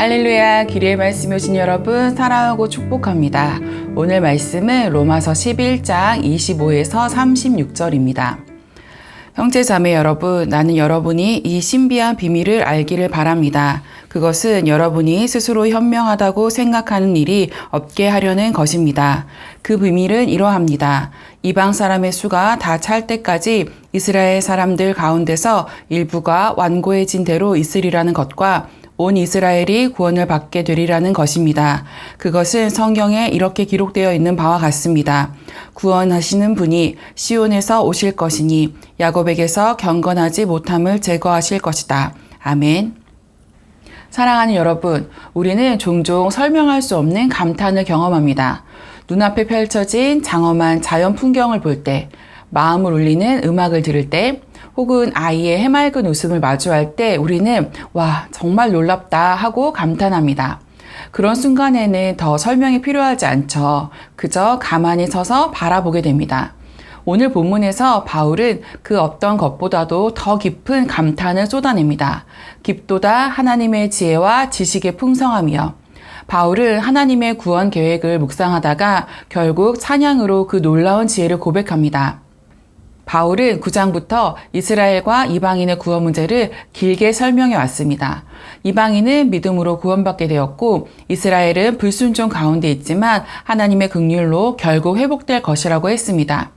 할렐루야, 기리의 말씀이 오신 여러분, 사랑하고 축복합니다. 오늘 말씀은 로마서 11장 25에서 36절입니다. 형제 자매 여러분, 나는 여러분이 이 신비한 비밀을 알기를 바랍니다. 그것은 여러분이 스스로 현명하다고 생각하는 일이 없게 하려는 것입니다. 그 비밀은 이러합니다. 이방 사람의 수가 다 찰 때까지 이스라엘 사람들 가운데서 일부가 완고해진 대로 있으리라는 것과 온 이스라엘이 구원을 받게 되리라는 것입니다. 그것은 성경에 이렇게 기록되어 있는 바와 같습니다. 구원하시는 분이 시온에서 오실 것이니 야곱에게서 경건하지 못함을 제거하실 것이다. 아멘. 사랑하는 여러분, 우리는 종종 설명할 수 없는 감탄을 경험합니다. 눈앞에 펼쳐진 장엄한 자연 풍경을 볼 때, 마음을 울리는 음악을 들을 때, 혹은 아이의 해맑은 웃음을 마주할 때 우리는 와, 정말 놀랍다 하고 감탄합니다. 그런 순간에는 더 설명이 필요하지 않죠. 그저 가만히 서서 바라보게 됩니다. 오늘 본문에서 바울은 그 어떤 것보다도 더 깊은 감탄을 쏟아냅니다. 깊도다 하나님의 지혜와 지식의 풍성함이요. 바울은 하나님의 구원 계획을 묵상하다가 결국 찬양으로 그 놀라운 지혜를 고백합니다. 바울은 9장부터 이스라엘과 이방인의 구원 문제를 길게 설명해 왔습니다. 이방인은 믿음으로 구원받게 되었고 이스라엘은 불순종 가운데 있지만 하나님의 긍휼로 결국 회복될 것이라고 했습니다.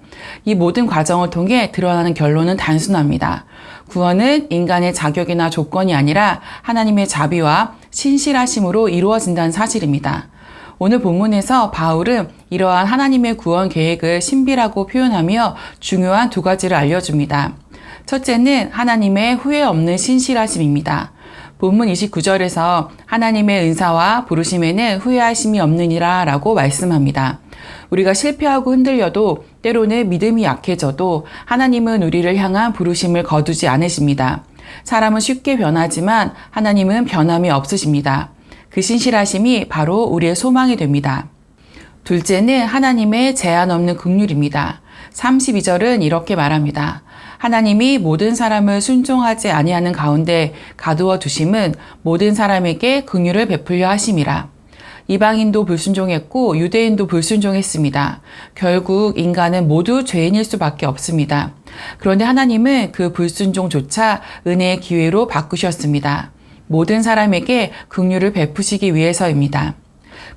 이 모든 과정을 통해 드러나는 결론은 단순합니다. 구원은 인간의 자격이나 조건이 아니라 하나님의 자비와 신실하심으로 이루어진다는 사실입니다. 오늘 본문에서 바울은 이러한 하나님의 구원 계획을 신비라고 표현하며 중요한 두 가지를 알려줍니다. 첫째는 하나님의 후회 없는 신실하심입니다. 본문 29절에서 하나님의 은사와 부르심에는 후회하심이 없느니라 라고 말씀합니다. 우리가 실패하고 흔들려도 때로는 믿음이 약해져도 하나님은 우리를 향한 부르심을 거두지 않으십니다. 사람은 쉽게 변하지만 하나님은 변함이 없으십니다. 그 신실하심이 바로 우리의 소망이 됩니다. 둘째는 하나님의 제한 없는 긍휼입니다. 32절은 이렇게 말합니다. 하나님이 모든 사람을 순종하지 아니하는 가운데 가두어 두심은 모든 사람에게 긍휼을 베풀려 하심이라. 이방인도 불순종했고 유대인도 불순종했습니다. 결국 인간은 모두 죄인일 수밖에 없습니다. 그런데 하나님은 그 불순종조차 은혜의 기회로 바꾸셨습니다. 모든 사람에게 긍휼을 베푸시기 위해서입니다.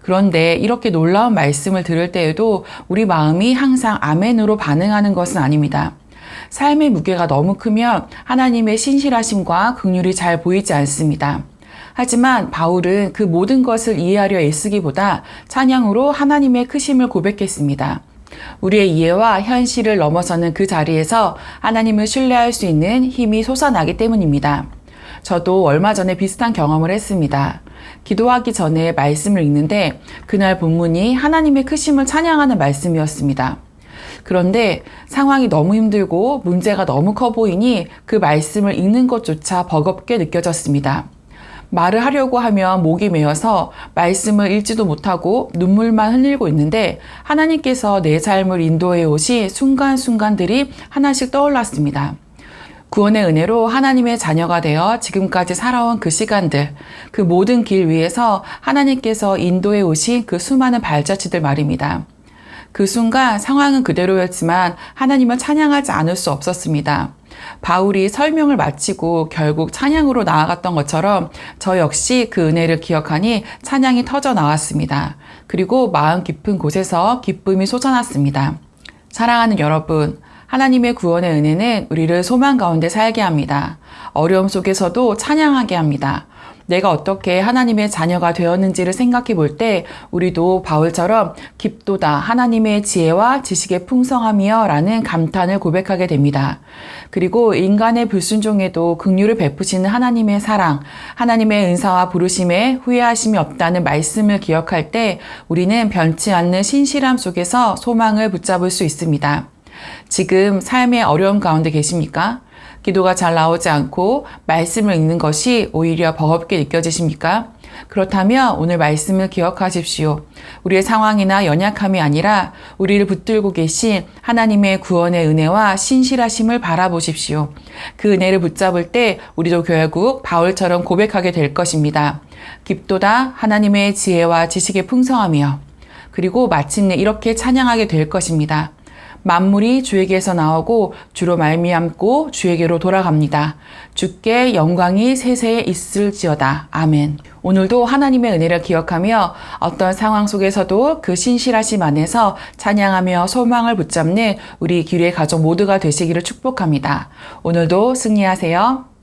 그런데 이렇게 놀라운 말씀을 들을 때에도 우리 마음이 항상 아멘으로 반응하는 것은 아닙니다. 삶의 무게가 너무 크면 하나님의 신실하심과 긍휼이 잘 보이지 않습니다. 하지만 바울은 그 모든 것을 이해하려 애쓰기보다 찬양으로 하나님의 크심을 고백했습니다. 우리의 이해와 현실을 넘어서는 그 자리에서 하나님을 신뢰할 수 있는 힘이 솟아나기 때문입니다. 저도 얼마 전에 비슷한 경험을 했습니다. 기도하기 전에 말씀을 읽는데 그날 본문이 하나님의 크심을 찬양하는 말씀이었습니다. 그런데 상황이 너무 힘들고 문제가 너무 커 보이니 그 말씀을 읽는 것조차 버겁게 느껴졌습니다. 말을 하려고 하면 목이 메어서 말씀을 읽지도 못하고 눈물만 흘리고 있는데 하나님께서 내 삶을 인도해 오신 순간순간들이 하나씩 떠올랐습니다. 구원의 은혜로 하나님의 자녀가 되어 지금까지 살아온 그 시간들, 그 모든 길 위에서 하나님께서 인도해 오신 그 수많은 발자취들 말입니다. 그 순간 상황은 그대로였지만 하나님을 찬양하지 않을 수 없었습니다. 바울이 설명을 마치고 결국 찬양으로 나아갔던 것처럼 저 역시 그 은혜를 기억하니 찬양이 터져 나왔습니다. 그리고 마음 깊은 곳에서 기쁨이 솟아났습니다. 사랑하는 여러분, 하나님의 구원의 은혜는 우리를 소망 가운데 살게 합니다. 어려움 속에서도 찬양하게 합니다. 내가 어떻게 하나님의 자녀가 되었는지를 생각해 볼 때 우리도 바울처럼 깊도다 하나님의 지혜와 지식의 풍성함이여 라는 감탄을 고백하게 됩니다. 그리고 인간의 불순종에도 긍휼을 베푸시는 하나님의 사랑, 하나님의 은사와 부르심에 후회하심이 없다는 말씀을 기억할 때 우리는 변치 않는 신실함 속에서 소망을 붙잡을 수 있습니다. 지금 삶의 어려움 가운데 계십니까? 기도가 잘 나오지 않고 말씀을 읽는 것이 오히려 버겁게 느껴지십니까? 그렇다면 오늘 말씀을 기억하십시오. 우리의 상황이나 연약함이 아니라 우리를 붙들고 계신 하나님의 구원의 은혜와 신실하심을 바라보십시오. 그 은혜를 붙잡을 때 우리도 결국 바울처럼 고백하게 될 것입니다. 깊도다 하나님의 지혜와 지식의 풍성하며 그리고 마침내 이렇게 찬양하게 될 것입니다. 만물이 주에게서 나오고 주로 말미암고 주에게로 돌아갑니다. 주께 영광이 세세에 있을지어다. 아멘. 오늘도 하나님의 은혜를 기억하며 어떤 상황 속에서도 그 신실하심 안에서 찬양하며 소망을 붙잡는 우리 기뢰 가족 모두가 되시기를 축복합니다. 오늘도 승리하세요.